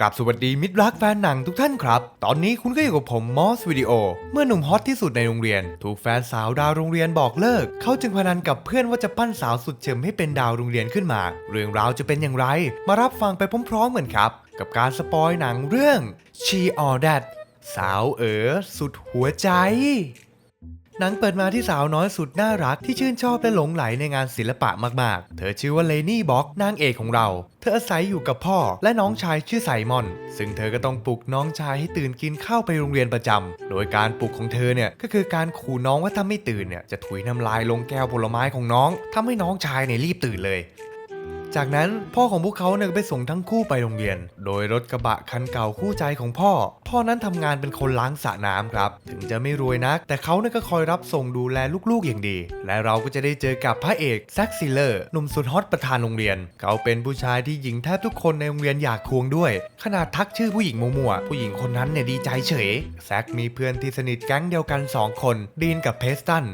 กราบสวัสดีมิตรรักแฟนหนังทุกท่านครับ ตอนนี้คุณก็อยู่กับผมมอสวิดีโอ เมื่อหนุ่มฮอตที่สุดในโรงเรียน ถูกแฟนสาวดาวโรงเรียนบอกเลิก เขาจึงพนันกับเพื่อนว่าจะปั้นสาวสุดเฉิมให้เป็นดาวโรงเรียนขึ้นมา เรื่องราวจะเป็นอย่างไร มารับฟังไปพร้อมๆกันครับ กับการสปอยหนังเรื่อง She All That สาวเอ๋อสุดหัวใจ หนังเปิดมาที่สาวน้อยสุดน่ารักที่ชื่นชอบและหลงไหลในงานศิลปะมาก ๆ เธอชื่อว่าเลนี่บ็อกนางเอกของเรา เธออาศัยอยู่กับพ่อและน้องชายชื่อไซมอน ซึ่งเธอก็ต้องปลุกน้องชายให้ตื่นกินข้าวไปโรงเรียนประจำโดยการปลุกของเธอเนี่ยก็คือการขู่น้องว่าถ้าไม่ตื่นเนี่ยจะถุยน้ำลายลงแก้วผลไม้ของน้องทำให้น้องชายเนี่ยรีบตื่นเลย จากนั้นพ่อของพวกเขาเนี่ยไปส่งทั้งคู่ไปโรงเรียน โดยรถกระบะคันเก่าคู่ใจของพ่อ พ่อนั้นทำงานเป็นคนล้างสระน้ำครับ ถึงจะไม่รวยนัก แต่เขาเนี่ยก็คอยรับส่งดูแลลูกๆอย่างดี และเราก็จะได้เจอกับพระเอกแซ็กซิลเลอร์หนุ่มสุดฮอตประธานโรงเรียน เขาเป็นผู้ชายที่หญิงแทบทุกคนในโรงเรียนอยากควงด้วย ขนาดทักชื่อผู้หญิงมั่วๆผู้หญิงคนนั้นเนี่ยดีใจเฉยแซ็กมีเพื่อนที่สนิทแก๊งเดียวกันสองคน ดีนกับเพสตัน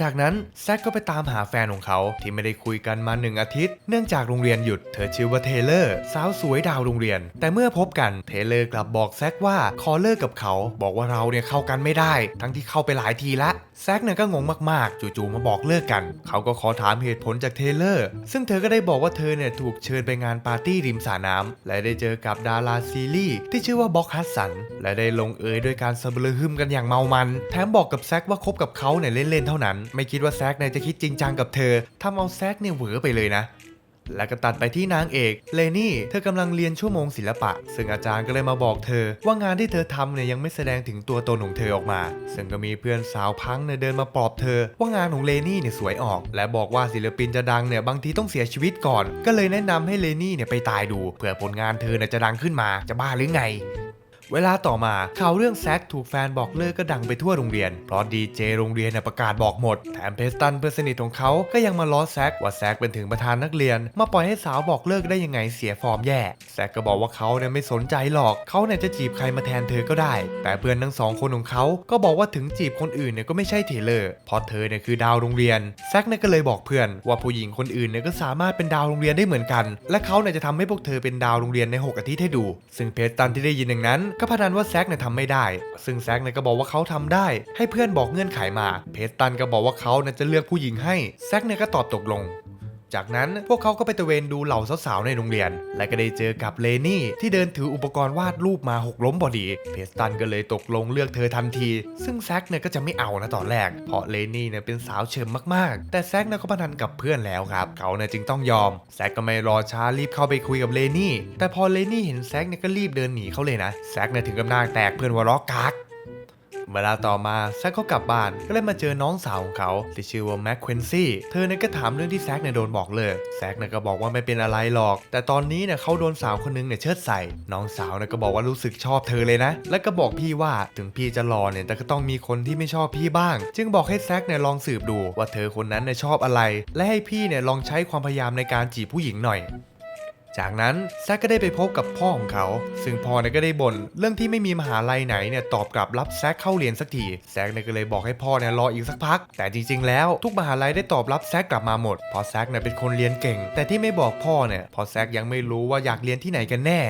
จากนั้นแซคก็ไปตามหาแฟนของเขาที่ไม่ได้คุยกันมาหนึ่งอาทิตย์ เนื่องจากโรงเรียนหยุด เธอชื่อว่าเทเลอร์ สาวสวยดาวโรงเรียน แต่เมื่อพบกันเทเลอร์กลับบอกแซคว่าขอเลิกกับเขา บอกว่าเราเนี่ยเข้ากันไม่ได้ ทั้งที่เข้าไปหลายทีละแซคเนี่ยก็งงมากๆ จู่ๆมาบอกเลิกกัน เขาก็ขอถามเหตุผลจากเทเลอร์ ซึ่งเธอก็ได้บอกว่าเธอเนี่ยถูกเชิญไปงานปาร์ตี้ริมสระน้ำและได้เจอกับดาราซีรีส์ที่ชื่อว่าบ็อกฮัสสัน และได้ลงเอยด้วยการสะเบลอหึมกันอย่างเมามัน แถมบอกกับแซคว่าคบกับเขาเนี่ยเล่นๆเท่านั้นไม่คิดว่าแซคเนี่ยจะคิดจริงจังกับเธอทำเอาแซคเนี่ยเหวอไปเลยนะแล้วก็ตัดไปที่นางเอกเลนี่ เธอกำลังเรียนชั่วโมงศิลปะ ซึ่งอาจารย์ก็เลยมาบอกเธอ ว่างานที่เธอทำเนี่ยยังไม่แสดงถึงตัวตนของเธอออกมา ซึ่งก็มีเพื่อนสาวพังเนี่ยเดินมาปลอบเธอ ว่างานของเลนี่เนี่ยสวยออก และบอกว่าศิลปินจะดังเนี่ยบางทีต้องเสียชีวิตก่อน ก็เลยแนะนำให้เลนี่เนี่ยไปตายดูเผื่อผลงานเธอเนี่ยจะดังขึ้นมาจะบ้าหรือไง เวลาต่อมาข่าวเรื่องแซคถูกแฟนบอกเลิกก็ดังไปทั่วโรงเรียน เพราะดีเจโรงเรียนประกาศบอกหมด แถมเพสตันเพื่อนสนิทของเขาก็ยังมาล้อแซคว่าแซคเป็นถึงประธานนักเรียน มาปล่อยให้สาวบอกเลิกได้ยังไงเสียฟอร์มแย่ แซคก็บอกว่าเขาเนี่ยไม่สนใจหรอก เขาเนี่ยจะจีบใครมาแทนเธอก็ได้ แต่เพื่อนทั้งสองคนของเขาก็บอกว่าถึงจีบคนอื่นเนี่ยก็ไม่ใช่เทเลอร์ เพราะเธอเนี่ยคือดาวโรงเรียน แซคเนี่ยก็เลยบอกเพื่อน ว่าผู้หญิงคนอื่นเนี่ยก็สามารถเป็นดาวโรงเรียนได้เหมือนกัน และเขาเนี่ยจะทำให้พวกเธอเป็นดาวโรงเรียนในหกอาทิตย์ให้ดู ซึ่งเพสตันที่ได้ยินอย่างนั้นก็พนันว่าแซกเนี่ยทำไม่ได้ ซึ่งแซกเนี่ยก็บอกว่าเขาทำได้ ให้เพื่อนบอกเงื่อนไขมา เพสตันก็บอกว่าเขาเนี่ยจะเลือกผู้หญิงให้ แซกเนี่ยก็ตอบตกลง จากนั้นพวกเขาก็ไปตระเวนดูเหล่าสาวๆในโรงเรียน และก็ได้เจอกับเลนี่ที่เดินถืออุปกรณ์วาดรูปมาหกล้มพอดี เพสตันก็เลยตกลงเลือกเธอทันที ซึ่งแซคเนี่ยก็จะไม่เอานะตอนแรก เพราะเลนี่เนี่ยเป็นสาวเฉิมมากๆ แต่แซคเนี่ยก็พนันกับเพื่อนแล้วครับ เขาเนี่ยจึงต้องยอม แซคก็ไม่รอช้ารีบเข้าไปคุยกับเลนี่ แต่พอเลนี่เห็นแซคเนี่ยก็รีบเดินหนีเขาเลยนะ แซคเนี่ยถึงกับหน้าแตกเพื่อนหัวเราะกาก เวลาต่อมาแซคเขากลับบ้านก็เลยมาเจอน้องสาวของเขาที่ชื่อว่าแม็กควินซี่เธอเนี่ยก็ถามเรื่องที่แซคเนี่ยโดนบอกเลิกแซคเนี่ยก็บอกว่าไม่เป็นอะไรหรอก แต่ตอนนี้เนี่ยเขาโดนสาวคนนึงเนี่ยเชิดใส่ น้องสาวเนี่ยก็บอกว่ารู้สึกชอบเธอเลยนะ แล้วก็บอกพี่ว่าถึงพี่จะหล่อเนี่ยแต่ก็ต้องมีคนที่ไม่ชอบพี่บ้าง จึงบอกให้แซคเนี่ยลองสืบดูว่าเธอคนนั้นเนี่ยชอบอะไร และให้พี่เนี่ยลองใช้ความพยายามในการจีบผู้หญิงหน่อย จากนั้นแซกก็ได้ไปพบกับพ่อของเขา ซึ่งพ่อเนี่ยก็ได้บ่นเรื่องที่ไม่มีมหาลัยไหนเนี่ยตอบกลับรับแซกเข้าเรียนสักทีแซกเนี่ยก็เลยบอกให้พ่อเนี่ยรออีกสักพัก แต่จริง ๆ แล้วทุกมหาลัยได้ตอบรับแซกกลับมาหมดเพราะแซกเนี่ยเป็นคนเรียนเก่ง แต่ที่ไม่บอกพ่อเนี่ยเพราะแซกยังไม่รู้ว่าอยากเรียนที่ไหนกันแน่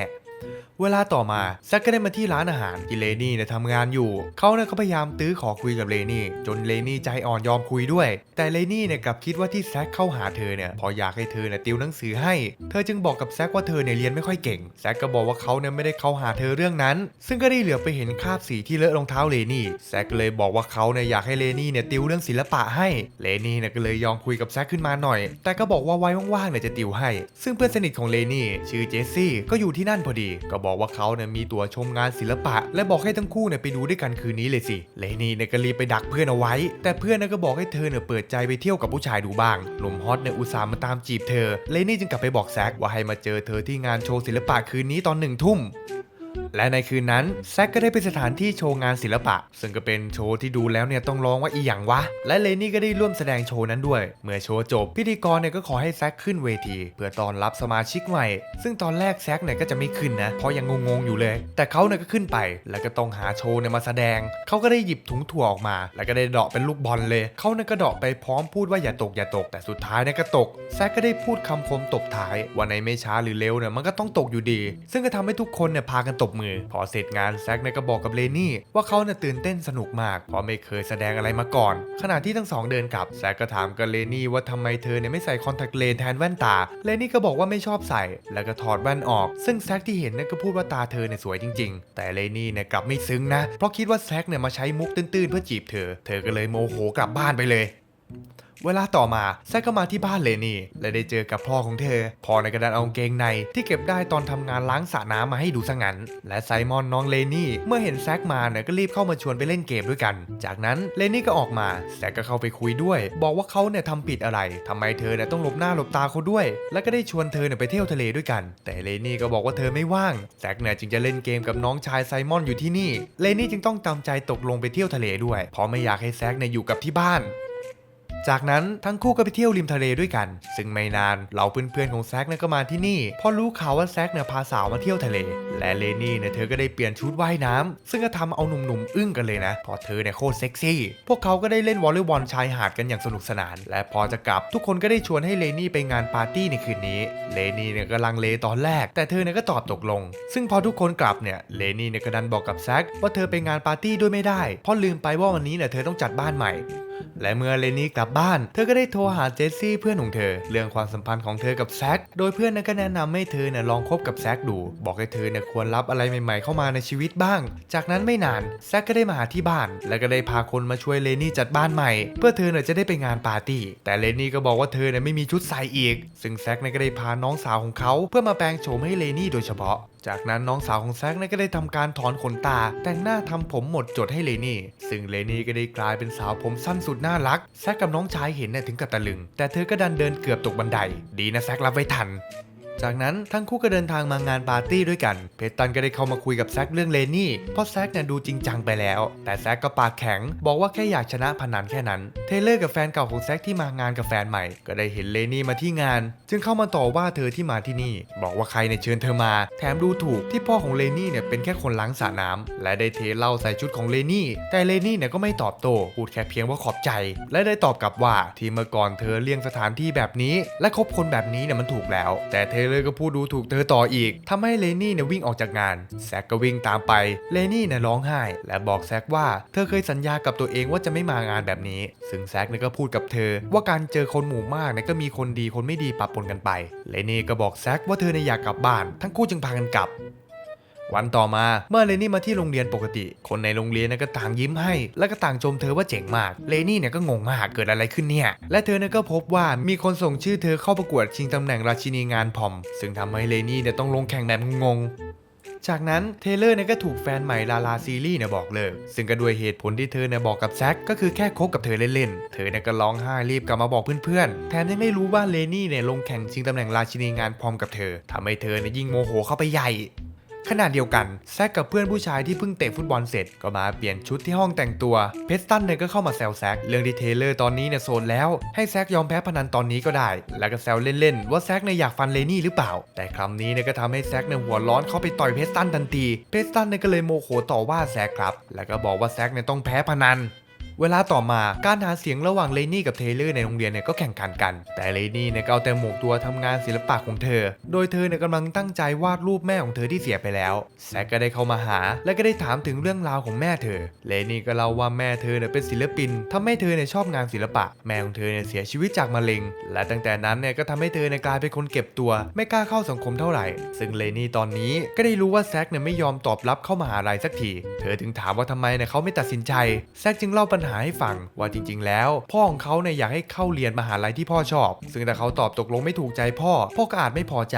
เวลาต่อมาแซคก็ได้มาที่ร้านอาหารที่เลนี่เนี่ยทำงานอยู่ เขาเนี่ยก็พยายามตื้อขอคุยกับเลนี่ จนเลนี่ใจอ่อนยอมคุยด้วย แต่เลนี่เนี่ยกลับคิดว่าที่แซคเข้าหาเธอเนี่ยพออยากให้เธอเนี่ยติวหนังสือให้ เธอจึงบอกกับแซคว่าเธอเนี่ยเรียนไม่ค่อยเก่งแซคก็บอกว่าเขาเนี่ยไม่ได้เข้าหาเธอเรื่องนั้น ซึ่งก็ได้เหลือไปเห็นคราบสีที่เลอะรองเท้าเลนี่แซกเลยบอกว่าเขาเนี่ยอยากให้เลนี่เนี่ยติวเรื่องศิลปะให้เลนี่เนี่ยก็เลยยอมคุยกับแซคขึ้นมาหน่อย แต่ก็บอกว่าไว้ว่างๆเนี่ยจะติวให้ ซึ่งเพื่อนสนิทของเลนี่ชื่อเจสซี่ก็อยู่ที่นั่นพอดีก็บอกว่าเขาเนี่ยมีตั๋วชมงานศิลปะ และบอกให้ทั้งคู่เนี่ยไปดูด้วยกันคืนนี้เลยสิเลนี่เนี่ยก็รีบไปดักเพื่อนเอาไว้ แต่เพื่อนเนี่ยก็บอกให้เธอเนี่ยเปิดใจไปเที่ยวกับผู้ชายดูบ้างหนุ่มฮอตเนี่ยอุตส่าห์มาตามจีบเธอเลนี่จึงกลับไปบอกแซกว่าให้มาเจอเธอที่งานโชว์ศิลปะคืนนี้ตอนหนึ่งทุ่ม และในคืนนั้นแซกก็ได้ไปสถานที่โชว์งานศิลปะ ซึ่งก็เป็นโชว์ที่ดูแล้วเนี่ยต้องร้องว่าอีหยังวะ และเลนี่ก็ได้ร่วมแสดงโชว์นั้นด้วย เมื่อโชว์จบ พิธีกรเนี่ยก็ขอให้แซกขึ้นเวที เพื่อต้อนรับสมาชิกใหม่ ซึ่งตอนแรกแซกเนี่ยก็จะไม่ขึ้นนะ เพราะยังงงๆอยู่เลย แต่เขาเนี่ยก็ขึ้นไป แล้วก็ต้องหาโชว์เนี่ยมาแสดง เขาก็ได้หยิบถุงถั่วออกมา แล้วก็ได้เดาะเป็นลูกบอลเลย เขาเนี่ยก็เดาะไปพร้อมพูดว่าอย่าตกอย่าตก แต่สุดท้ายเนี่ยก็ตก แซกก็ได้พูดคำคมตบท้ายว่าในไม่ช้าหรือเร็วเนี่ยมันก็ต้องตกอยู่ดี ซึ่งก็ทำให้ทุกคนเนี่ยพากันตบมือพอเสร็จงานแซกเนี่ยก็บอกกับเลนี่ว่าเขาเนี่ยตื่นเต้นสนุกมากเพราะไม่เคยแสดงอะไรมาก่อน ขณะที่ทั้งสองเดินกลับแซกก็ถามกับเลนี่ว่าทำไมเธอเนี่ยไม่ใส่คอนแทคเลนส์แทนแว่นตา เลนี่ก็บอกว่าไม่ชอบใส่ แล้วก็ถอดแว่นออก ซึ่งแซกที่เห็นเนี่ยก็พูดว่าตาเธอเนี่ยสวยจริง ๆ แต่เลนี่เนี่ยกลับไม่ซึ้งนะ เพราะคิดว่าแซกเนี่ยมาใช้มุกตื้นๆเพื่อจีบเธอ เธอก็เลยโมโหกลับบ้านไปเลย เวลาต่อมาแซกก็มาที่บ้านเลนี่และได้เจอกับพ่อของเธอ พ่อในกระดานเอาเกงในที่เก็บได้ตอนทำงานล้างสระน้ำมาให้ดูซะงั้น และไซมอนน้องเลนี่ เมื่อเห็นแซกมาเนี่ยก็รีบเข้ามาชวนไปเล่นเกมด้วยกัน จากนั้นเลนี่ก็ออกมาแซกก็เข้าไปคุยด้วย บอกว่าเขาเนี่ยทำผิดอะไรทำไมเธอเนี่ยต้องหลบหน้าหลบตาเขาด้วย แล้วก็ได้ชวนเธอเนี่ยไปเที่ยวทะเลด้วยกัน แต่เลนี่ก็บอกว่าเธอไม่ว่างแซกเนี่ยจึงจะเล่นเกมกับน้องชายไซมอนอยู่ที่นี่เลนี่จึงต้องจำใจตกลงไปเที่ยวทะเลด้วย เพราะไม่อยากให้แซกเนี่ยอยู่กับที่บ้าน จากนั้นทั้งคู่ก็ไปเที่ยวริมทะเลด้วยกัน ซึ่งไม่นานเหล่าเพื่อนๆของแซกเนี่ยก็มาที่นี่เพอรู้ข่าวว่าแซกเนี่ยพาสาวมาเที่ยวทะเล และเลนี่เนี่ยเธอก็ได้เปลี่ยนชุดว่ายน้ำซึ่งก็ทำเอาหนุ่มๆอึ้งกันเลยนะเพอเธอเนี่ยโคตรเซ็กซี่ พวกเขาก็ได้เล่นวอลเลย์บอลชายหาดกันอย่างสนุกสนาน และพอจะกลับทุกคนก็ได้ชวนให้เลนี่ไปงานปาร์ตี้ในคืนนี้ เลนี่เนี่ยก็ลังเลตอนแรก แต่เธอเนี่ยก็ตอบตกลง ซึ่งพอทุกคนกลับเนี่ยเลนี่เนี่ยก็ดันบอกกับแซกว่าเธอไปงานปาร์ตี้ด้วยไม่ได้เพราะลืมไปว่าวันนี้เนี่ยเธอต้องจัดบ้านใหม่และเมื่อเลนี่กลับบ้าน เธอก็ได้โทรหาเจสซี่เพื่อนของเธอ เรื่องความสัมพันธ์ของเธอกับแซค โดยเพื่อนนั้นก็แนะนำให้เธอเนี่ยลองคบกับแซคดู บอกให้เธอเนี่ยควรรับอะไรใหม่ๆเข้ามาในชีวิตบ้าง จากนั้นไม่นานแซคก็ได้มาหาที่บ้าน แล้วก็ได้พาคนมาช่วยเลนี่จัดบ้านใหม่ เพื่อเธอเนี่ยจะได้ไปงานปาร์ตี้ แต่เลนี่ก็บอกว่าเธอเนี่ยไม่มีชุดใส่อีก ซึ่งแซคเนี่ยก็ได้พาน้องสาวของเขาเพื่อมาแปลงโฉมให้เลนี่โดยเฉพาะ จากนั้นน้องสาวของแซกเน่ก็ได้ทำการถอนขนตา แต่งหน้าทำผมหมดจดให้เลนี่ ซึ่งเลนี่ก็ได้กลายเป็นสาวผมสั้นสุดน่ารัก แซกกับน้องชายเห็นเนี่ยถึงกับตะลึง แต่เธอก็ดันเดินเกือบตกบันได ดีนะแซกรับไว้ทัน จากนั้นทั้งคู่ก็เดินทางมางานปาร์ตี้ด้วยกัน เพตันก็ได้เข้ามาคุยกับแซกเรื่องเลนี่ เพราะแซกเนี่ยดูจริงจังไปแล้ว แต่แซกก็ปากแข็ง บอกว่าแค่อยากชนะพนันแค่นั้น เทเลอร์กับแฟนเก่าของแซกที่มางานกับแฟนใหม่ ก็ได้เห็นเลนี่มาที่งาน จึงเข้ามาต่อว่าเธอที่มาที่นี่ บอกว่าใครเนี่ยเชิญเธอมา แถมดูถูกที่พ่อของเลนี่เนี่ยเป็นแค่คนล้างสระน้ำและได้เทเหล้าใส่ชุดของเลนี่ แต่เลนี่เนี่ยก็ไม่ตอบโต้พูดแค่เพียงว่าขอบใจ และได้ตอบกลับว่าที่เมื่อก่อนเธอเลี่ยงสถานที่แบบนี้ และคบคนแบบนี้เนี่ยมันถูกแล้ว แต่เทเลอร์ก็พูดดูถูกเธอต่ออีกทำให้เลนี่เนี่ยวิ่งออกจากงาน แซกก็วิ่งตามไป เลนี่เนี่ยร้องไห้ และบอกแซกว่าเธอเคยสัญญากับตัวเองว่าจะไม่มางานแบบนี้ ซึ่งแซกเนี่ยก็พูดกับเธอ ว่าการเจอคนหมู่มากเนี่ยก็มีคนดีคนไม่ดีปะปนกันไป เลนี่ก็บอกแซกว่าเธอเนี่ยอยากกลับบ้าน ทั้งคู่จึงพากันกลับ วันต่อมาเมื่อเลนี่มาที่โรงเรียนปกติ คนในโรงเรียนก็ต่างยิ้มให้ และก็ต่างชมเธอว่าเจ๋งมาก เลนี่เนี่ยก็งงมากเกิดอะไรขึ้นเนี่ย และเธอเนี่ยก็พบว่ามีคนส่งชื่อเธอเข้าประกวดชิงตำแหน่งราชินีงานพอม ซึ่งทำให้เลนี่เนี่ยต้องลงแข่งแบบงงจากนั้นเทเลอร์เนี่ยก็ถูกแฟนใหม่ลาลาซีรีเนี่ยบอกเลิกซึ่งก็ด้วยเหตุผลที่เธอเนี่ยบอกกับแซคก็คือแค่คบกับเธอเล่นๆ เธอเนี่ยก็ร้องไห้รีบกลับมาบอกเพื่อนๆ แถมยังไม่รู้ว่าเลนี่เนี่ยลงแข่งชิงตำแหน่งราชินีงานพร้อมกับเธอทำให้เธอเนี่ยยิ่งโมโหเข้าไปใหญ่ ขณะเดียวกันแซกกับเพื่อนผู้ชายที่เพิ่งเตะฟุตบอลเสร็จก็มาเปลี่ยนชุดที่ห้องแต่งตัว เพสตันเนี่ยก็เข้ามาแซวแซกเรื่องที่เทเลอร์ตอนนี้เนี่ยโซนแล้ว ให้แซกยอมแพ้พนันตอนนี้ก็ได้ แล้วก็แซวเล่นๆว่าแซกเนี่ยอยากฟันเลนี่หรือเปล่า แต่คำนี้เนี่ยก็ทำให้แซกเนี่ยหัวร้อนเข้าไปต่อยเพสตันทันที เพสตันเนี่ยก็เลยโมโหต่อว่าแซกครับ แล้วก็บอกว่าแซกเนี่ยต้องแพ้พนัน เวลาต่อมาการหาเสียงระหว่างเลนี่กับเทเลอร์ในโรงเรียนเนี่ยก็แข่งขันกัน แต่เลนี่เนี่ยก็เอาแต่หมกตัวทำงานศิลปะของเธอ โดยเธอเนี่ยกำลังตั้งใจวาดรูปแม่ของเธอที่เสียไปแล้วแซกก็ได้เข้ามาหา และก็ได้ถามถึงเรื่องราวของแม่เธอ เลนี่ก็เล่าว่าแม่เธอเนี่ยเป็นศิลปินทำให้เธอเนี่ยชอบงานศิลปะ แม่ของเธอเนี่ยเสียชีวิตจากมะเร็ง และตั้งแต่นั้นเนี่ยก็ทำให้เธอเนี่ยกลายเป็นคนเก็บตัว ไม่กล้าเข้าสังคมเท่าไหร่ ซึ่งเลนี่ตอนนี้ก็ได้รู้ว่าแซกเนี่ยไม่ยอมตอบรับเข้ามาหาลัยสักที เธอถึงถามว่าทำไมเนี่ยเขาไม่ตัดสินใจ แซกจึงเล่าปัญหาให้ฟังว่าจริง ๆ แล้ว พ่อของเขาเนี่ยอยากให้เข้าเรียนมหาลัยที่พ่อชอบ ซึ่งถ้าเขาตอบตกลงไม่ถูกใจพ่อ พ่อก็อาจไม่พอใจ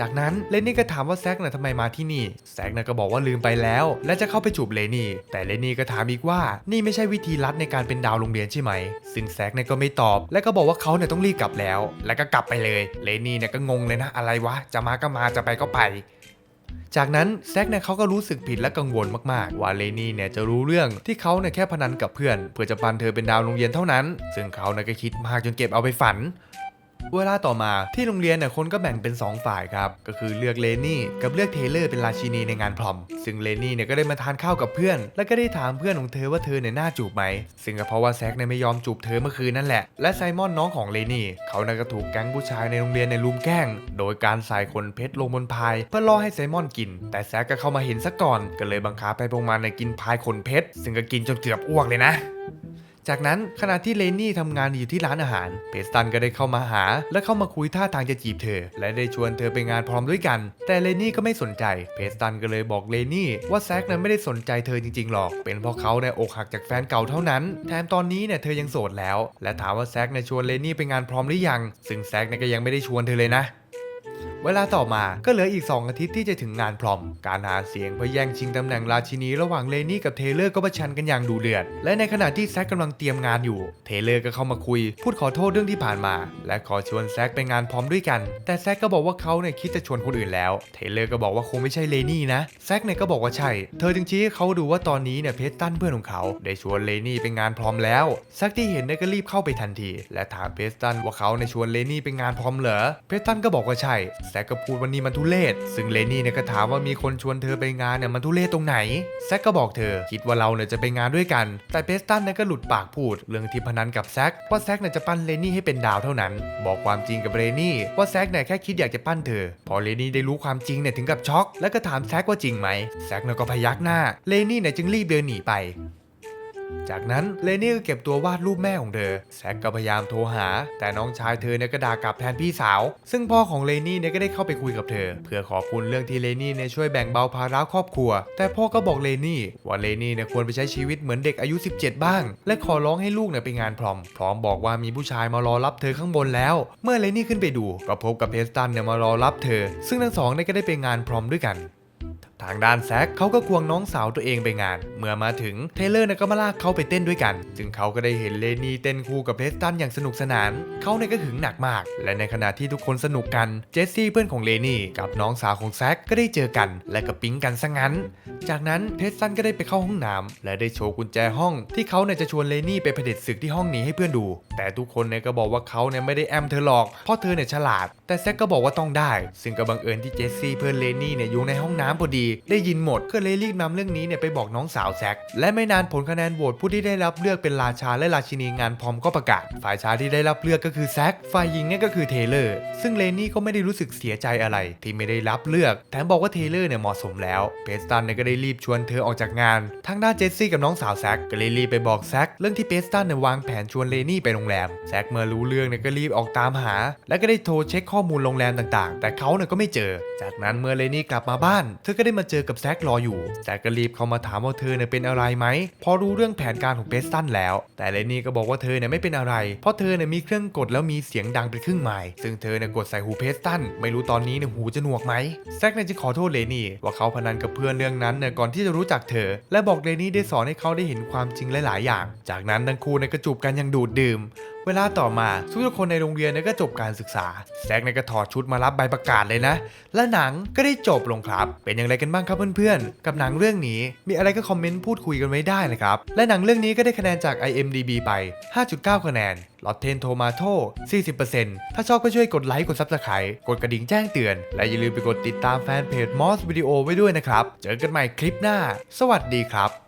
จากนั้นเลนี่ก็ถามว่าแซกน่ะทำไมมาที่นี่ แซกน่ะก็บอกว่าลืมไปแล้ว และจะเข้าไปจูบเลนี่ แต่เลนี่ก็ถามอีกว่า นี่ไม่ใช่วิธีลัดในการเป็นดาวโรงเรียนใช่ไหม ซึ่งแซกเนี่ยก็ไม่ตอบ และก็บอกว่าเขาเนี่ยต้องรีบกลับแล้ว แล้วก็กลับไปเลย เลนี่เนี่ยก็งงเลยนะอะไรวะ จะมาก็มาจะไปก็ไป จากนั้นแซกเนี่ยเขาก็รู้สึกผิดและกังวลมากๆ ว่าเลนี่เนี่ยจะรู้เรื่องที่เขาเนี่ยแค่พนันกับเพื่อน เพื่อจะปันเธอเป็นดาวโรงเรียนเท่านั้น ซึ่งเขาเนี่ยก็คิดมากจนเก็บเอาไปฝัน เวลาต่อมาที่โรงเรียนเนี่ยคนก็แบ่งเป็น 2 ฝ่ายครับ ก็คือเลือกเลนี่กับเลือกเทเลอร์เป็นราชินีในงานพรอม ซึ่งเลนี่เนี่ยก็ได้มาทานข้าวกับเพื่อน แล้วก็ได้ถามเพื่อนของเธอว่าเธอเนี่ยน่าจูบไหม ซึ่งก็เพราะว่าแซกเนี่ยไม่ยอมจูบเธอเมื่อคืนนั่นแหละ และไซมอนน้องของเลนี่ เขาเนี่ยก็ถูกแก๊งผู้ชายในโรงเรียนในลุมแกล้ง โดยการใส่ขนเพชรลงบนพาย เพื่อล่อให้ไซมอนกิน แต่แซกก็เข้ามาเห็นซะก่อน ก็เลยบังคับให้พวกมันเนี่ยกินพายขนเพชร ซึ่งก็กินจนเกือบอ้วกเลยนะ จากนั้นขณะที่เลนนี่ทำงานอยู่ที่ร้านอาหาร เพสตันก็ได้เข้ามาหา และเข้ามาคุยท่าทางจะจีบเธอ และได้ชวนเธอไปงานพร้อมด้วยกัน แต่เลนนี่ก็ไม่สนใจ เพสตันก็เลยบอกเลนนี่ว่าแซกนั้นไม่ได้สนใจเธอจริงๆหรอก เป็นเพราะเขาเนี่ยอกหักจากแฟนเก่าเท่านั้น แถมตอนนี้เนี่ยเธอยังโสดแล้ว และถามว่าแซกเนี่ยชวนเลนี่ไปงานพร้อมหรือยัง ซึ่งแซกเนี่ยก็ยังไม่ได้ชวนเธอเลยนะ เวลาต่อมาก็เหลืออีก 2 อาทิตย์ที่จะถึงงานพรอม การหาเสียงเพื่อแย่งชิงตำแหน่งราชินีระหว่างเลนี่กับเทเลอร์ก็ประชันกันอย่างดูเดือด และในขณะที่แซกกำลังเตรียมงานอยู่ เทเลอร์ก็เข้ามาคุย พูดขอโทษเรื่องที่ผ่านมา และขอชวนแซกไปงานพรอมด้วยกัน แต่แซกก็บอกว่าเขาเนี่ยคิดจะชวนคนอื่นแล้ว เทเลอร์ก็บอกว่าคงไม่ใช่เลนี่นะ แซกเนี่ยก็บอกว่าใช่ เธอจึงชี้ให้เขาดูว่าตอนนี้เนี่ยเพชรตันเพื่อนของเขาได้ชวนเลนี่ไปงานพรอมแล้วแซกที่เห็นเนี่ยก็รีบเข้าไปทันที และถามเพชรตันว่าเขาเนี่ยชวนเลนี่ไปงานพรอมเหรอ เพชรตันก็บอกว่าใช่แซกก็พูดว่านี่มันทุเรศซึ่งเลนี่เนี่ยก็ถามว่ามีคนชวนเธอไปงานเนี่ยมันทุเรศตรงไหนแซกก็บอกเธอ คิดว่าเราเนี่ยจะไปงานด้วยกัน แต่เพชรตันเนี่ยก็หลุดปากพูด เรื่องที่พนันกับแซกว่าแซกเนี่ยจะปั้นเลนี่ให้เป็นดาวเท่านั้น บอกความจริงกับเลนี่ว่าแซกเนี่ยแค่คิดอยากจะปั้นเธอ พอเลนี่ได้รู้ความจริงเนี่ยถึงกับช็อก แล้วก็ถามแซกว่าจริงไหมแซกเนี่ยก็พยักหน้าเลนี่เนี่ยจึงรีบเดินหนีไป จากนั้นเลนี่ก็เก็บตัววาดรูปแม่ของเธอ แซกก็พยายามโทรหา แต่น้องชายเธอเนี่ยก็ด่ากลับแทนพี่สาว ซึ่งพ่อของเลนี่เนี่ยก็ได้เข้าไปคุยกับเธอ เพื่อขอบคุณเรื่องที่เลนี่เนี่ยช่วยแบ่งเบาภาระครอบครัว แต่พ่อก็บอกเลนี่ว่าเลนี่เนี่ยควรไปใช้ชีวิตเหมือนเด็กอายุ 17 บ้าง และขอร้องให้ลูกเนี่ยไปงานพรอม พร้อมบอกว่ามีผู้ชายมารอรับเธอข้างบนแล้ว เมื่อเลนี่ขึ้นไปดูก็พบกับเพสตันเนี่ยมารอรับเธอ ซึ่งทั้งสองเนี่ยก็ได้ไปงานพรอมด้วยกัน ทางด้านแซคเขาก็ควงน้องสาวตัวเองไปงาน เมื่อมาถึงเทเลอร์นี่ยก็มาลากเขาไปเต้นด้วยกันจึงเขาก็ได้เห็นเลนี่เต้นคู่กับเพสตันอย่างสนุกสนาน เขาเนี่ยก็หึงหนักมาก และในขณะที่ทุกคนสนุกกัน เจสซี่เพื่อนของเลนี่กับน้องสาวของแซคก็ได้เจอกัน และก็ปิ๊งกันซะงั้น จากนั้นเพสตันก็ได้ไปเข้าห้องน้ำและได้โชว์กุญแจห้อง ที่เขาเนี่ยจะชวนเลนี่ไปเผด็จศึกที่ห้องนี้ให้เพื่อนดู แต่ทุกคนเนี่ยก็บอกว่าเขาเนี่ยไม่ได้แอมเธอหรอกเพราะเธอเนี่ยฉลาด แต่แซคก็บอกว่าต้องได้ ซึ่งก็บังเอิญที่เจสซี่เพื่อนเลนี่เนี่ยอยู่ในห้องน้ำพอดีได้ยินหมดก็เลยรีบนำเรื่องนี้เนี่ยไปบอกน้องสาวแซคและไม่นานผลคะแนนโหวตผู้ที่ได้รับเลือกเป็นราชาและราชินีงานพร้อมก็ประกาศ ฝ่ายชายที่ได้รับเลือกก็คือแซคฝ่ายหญิงเนี่ยก็คือเทเลอร์ ซึ่งเลนี่ก็ไม่ได้รู้สึกเสียใจอะไร ที่ไม่ได้รับเลือกแถมบอกว่าเทเลอร์เนี่ยเหมาะสมแล้วเพสตันเนี่ยก็ได้รีบชวนเธอออกจากงานทางด้านเจสซี่กับน้องสาวแซคก็เลยรีบไปบอกแซคเรื่องที่เพสตันเนี่ยวางแผนชวนเลนี่ไปโรงแรมแซคเมื่อรู้เรื่องเนี่ยก็รีบออกตามหา และก็ได้โทรเช็คข้อมูลโรงแรมต่างๆ แต่เขาเนี่ยก็ไม่เจอ จากนั้นเมื่อเลนี่กลับมาบ้าน เธอก็ได้มาเจอกับแซครออยู่แซคก็รีบเข้ามาถามว่าเธอเนี่ยเป็นอะไรไหมพอรู้เรื่องแผนการของเพสตันแล้ว แต่เลนี่ก็บอกว่าเธอเนี่ยไม่เป็นอะไร เพราะเธอเนี่ยมีเครื่องกดแล้วมีเสียงดังเป็นครึ่งไมล์ซึ่งเธอเนี่ยกดใส่หูเพสตันไม่รู้ตอนนี้เนี่ยหูจะหนวกไหมแซคเนี่ยจึงขอโทษเลนี่ว่าเขาพนันกับเพื่อนเรื่องนั้นเนี่ยก่อนที่จะรู้จักเธอ และบอกเลนี่ได้สอนให้เขาได้เห็นความจริงหลาย ๆ อย่าง จากนั้นทั้งคู่เนี่ยก็จูบกันอย่างดูดดื่ม เวลาต่อมาทุกคนในโรงเรียนเนี่ยก็จบการศึกษา แซกเนี่ยก็ถอดชุดมารับใบประกาศเลยนะ และหนังก็ได้จบลงครับ เป็นอย่างไรกันบ้างครับเพื่อนๆ กับหนังเรื่องนี้ มีอะไรก็คอมเมนต์พูดคุยกันไว้ได้นะครับ และหนังเรื่องนี้ก็ได้คะแนนจาก IMDB ไป 5.9 คะแนน Rotten Tomato 40%ถ้าชอบก็ช่วยกดไลค์ กด Subscribe กดกระดิ่งแจ้งเตือน และอย่าลืมไปกดติดตามแฟนเพจ Moss Video ไว้ด้วยนะครับ เจอกันใหม่คลิปหน้า สวัสดีครับ